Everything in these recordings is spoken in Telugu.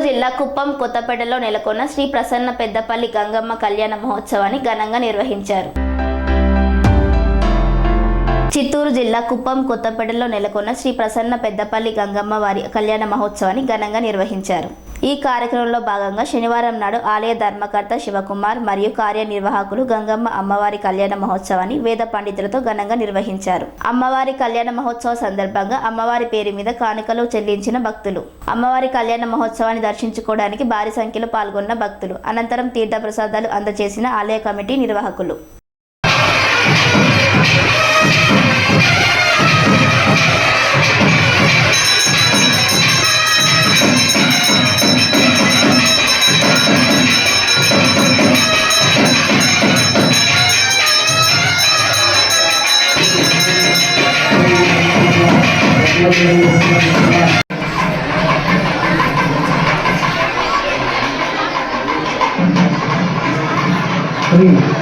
జిల్లా కుప్పం కొత్తపేటలో నెలకొన్న శ్రీ ప్రసన్న పెద్దపల్లి గంగమ్మ కళ్యాణ మహోత్సవాన్ని ఘనంగా నిర్వహించారు. చిత్తూరు జిల్లా కుప్పం కొత్తపేటలో నెలకొన్న శ్రీ ప్రసన్న పెద్దపల్లి గంగమ్మ వారి కళ్యాణ మహోత్సవాన్ని ఘనంగా నిర్వహించారు. ఈ కార్యక్రమంలో భాగంగా శనివారం నాడు ఆలయ ధర్మకర్త శివకుమార్ మరియు కార్యనిర్వాహకులు గంగమ్మ అమ్మవారి కళ్యాణ మహోత్సవాన్ని వేద పండితులతో ఘనంగా నిర్వహించారు. అమ్మవారి కళ్యాణ మహోత్సవ సందర్భంగా అమ్మవారి పేరు మీద కానుకలు చెల్లించిన భక్తులు. అమ్మవారి కళ్యాణ మహోత్సవాన్ని దర్శించుకోవడానికి భారీ సంఖ్యలో పాల్గొన్న భక్తులు. అనంతరం తీర్థప్రసాదాలు అందజేసిన ఆలయ కమిటీ నిర్వాహకులు. శ్రీ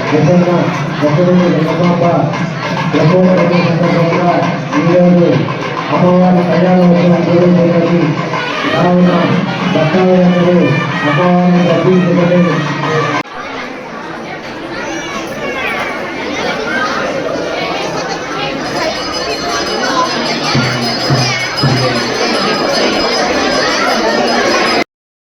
గజన్న గజరుడు గజమాత గజోపతి సందర్భంగా ఈరోజు అమ్మవారి కళ్యాణోత్సవం జరుగుతున్నది కావున భక్తాదులందరూ అమ్మవారిని దర్శించుకొని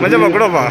મજા પકડો પા